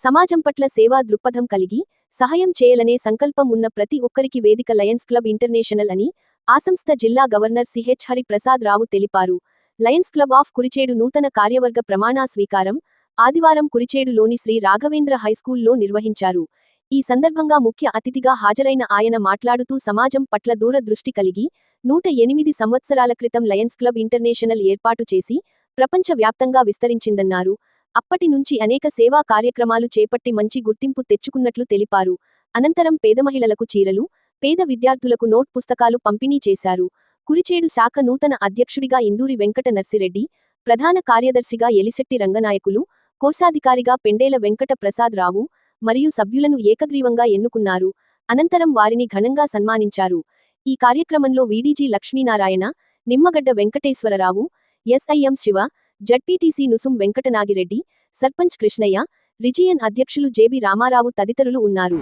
సమాజం పట్ల సేవా దృక్పథం కలిగి సహాయం చేయాలనే సంకల్పం ఉన్న ప్రతి ఒక్కరికి వేదిక లయన్స్ క్లబ్ ఇంటర్నేషనల్ అని ఆ సంస్థ జిల్లా governor C H Hari Prasad Rao తెలిపారు. లయన్స్ క్లబ్ ఆఫ్ కురిచేడు నూతన కార్యవర్గ ప్రమాణా స్వీకారం ఆదివారం కురిచేడులోని శ్రీ రాఘవేంద్ర హైస్కూల్లో నిర్వహించారు. ఈ సందర్భంగా ముఖ్య అతిథిగా హాజరైన ఆయన మాట్లాడుతూ సమాజం పట్ల దూరదృష్టి కలిగి నూట ఎనిమిది సంవత్సరాల క్రితం లయన్స్ క్లబ్ ఇంటర్నేషనల్ ఏర్పాటు చేసి ప్రపంచ వ్యాప్తంగా విస్తరించిందన్నారు. అప్పటి నుంచి అనేక సేవా కార్యక్రమాలు చేపట్టి మంచి గుర్తింపు తెచ్చుకున్నట్లు తెలిపారు. అనంతరం పేద మహిళలకు చీరలు పేద విద్యార్థులకు నోట్ పుస్తకాలు పంపిణీ చేశారు. కురిచేడు శాఖ నూతన అధ్యక్షుడిగా ఇందూరి వెంకట నర్సిరెడ్డి ప్రధాన కార్యదర్శిగా ఎలిశెట్టి రంగనాయకులు కోశాధికారిగా పెండేల వెంకట ప్రసాద్ రావు మరియు సభ్యులను ఏకగ్రీవంగా ఎన్నుకున్నారు. అనంతరం వారిని ఘనంగా సన్మానించారు. ఈ కార్యక్రమంలో VDG Lakshminarayana Nimmagadda Venkateswararao SIM Siva ZPTC Nusum Venkatanagireddy sarpanch Krishnaiah region అధ్యక్షులు జేబి రామారావు తదితరులు ఉన్నారు.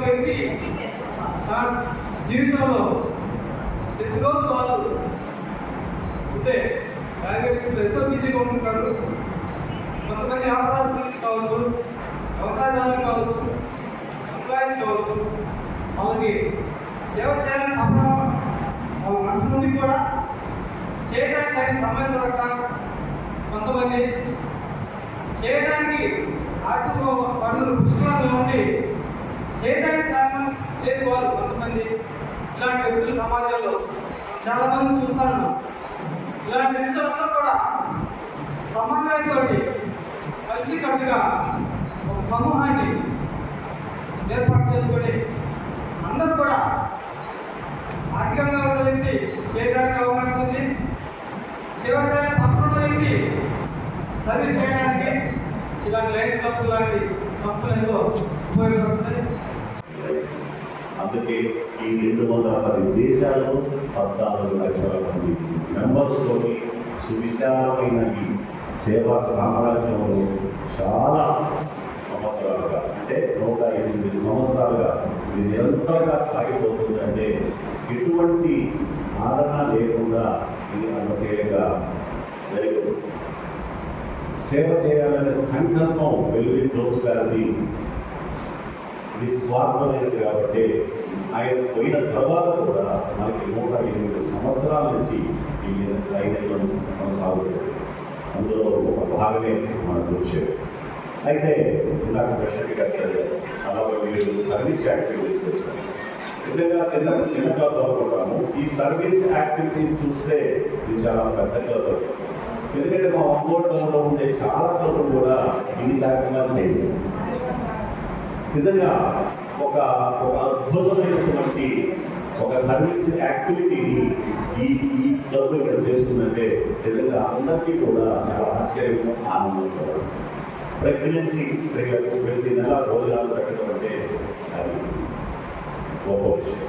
ప్రతి జీవితంలో ప్రతిరోజు వాళ్ళు ఉంటే ఎంతో బిజీగా ఉంటారు కొంతమంది వ్యాపారస్తులు కావచ్చు వ్యవసాయదారులు కావచ్చు ఎంప్లాయీస్ కావచ్చు వాళ్ళకి సేవ చేయాలని తప్ప వాళ్ళ మనసు నుండి కూడా చేయడానికి తగిన సమయం దొరక కొంతమంది చేయడానికి ఆర్థిక పనులు పుష్కలంగా ఉండి చేయడానికి సాధనం లేదు వాళ్ళు కొంతమంది. ఇలాంటి వ్యక్తులు సమాజంలో చాలా మంది చూస్తాను ఇలాంటి వ్యక్తులందరూ కూడా సమన్వయంతో కలిసి కట్టుగా ఒక సమూహాన్ని ఏర్పాటు చేసుకొని అందరూ కూడా ఆర్థికంగా ఉన్న వ్యక్తి చేయడానికి అవకాశం ఉంది. సేవ చేయాలని తప్పన వ్యక్తి సర్వీస్ చేయడానికి ఇలాంటి లైన్స్ క్లబ్ లాంటి సంస్థలు ఎంతో ఉపయోగపడుతుంది అందుకే ఈ రెండు వందల పది దేశాల్లో పద్నాలుగు లక్షల మంది మెంబర్స్తోని సువిశాలమైన ఈ సేవా సామ్రాజ్యంలో చాలా సంవత్సరాలుగా అంటే నూట ఎనిమిది సంవత్సరాలుగా ఇది నిరంతరంగా సాగిపోతుందంటే ఎటువంటి ఆదరణ లేకుండా ఇది అన్నతేగా జరుగుతుంది సేవ చేయాలనే సంకల్పం వెలుగు నిస్వార్థం లేదు కాబట్టి ఆయన పోయిన తర్వాత కూడా మనకి నూట ఎనిమిది సంవత్సరాల నుంచి ఈ లైనిజం కొనసాగుతుంది. అందులో ఒక భాగమే మనకు వచ్చేది అయితే నాకు ప్రశ్నకి కట్టారు అలాగే మీరు సర్వీస్ యాక్టివిటీస్ చేస్తారు. నిజంగా చిన్న చిన్నగా క్లబ్ ఈ సర్వీస్ యాక్టివిటీ చూస్తే ఇది చాలా పెద్ద దొరుకుతుంది. ఎందుకంటే మా ఒంగోలులో ఉండే చాలా క్లబ్లు కూడా ఇది లేకుండా చేయలేదు నిజంగా ఒక ఒక అద్భుతమైనటువంటి ఒక సర్వీస్ యాక్టివిటీని ఈ ఈ క్లబ్ ఇక్కడ చేస్తుందంటే నిజంగా అందరికీ కూడా చాలా ఆశ్చర్యంగా ఆనందం ప్రెగ్నెన్సీ స్త్రీలకు ప్రతి నెల భోజనాలు పెట్టడం అంటే అది గొప్ప విషయం.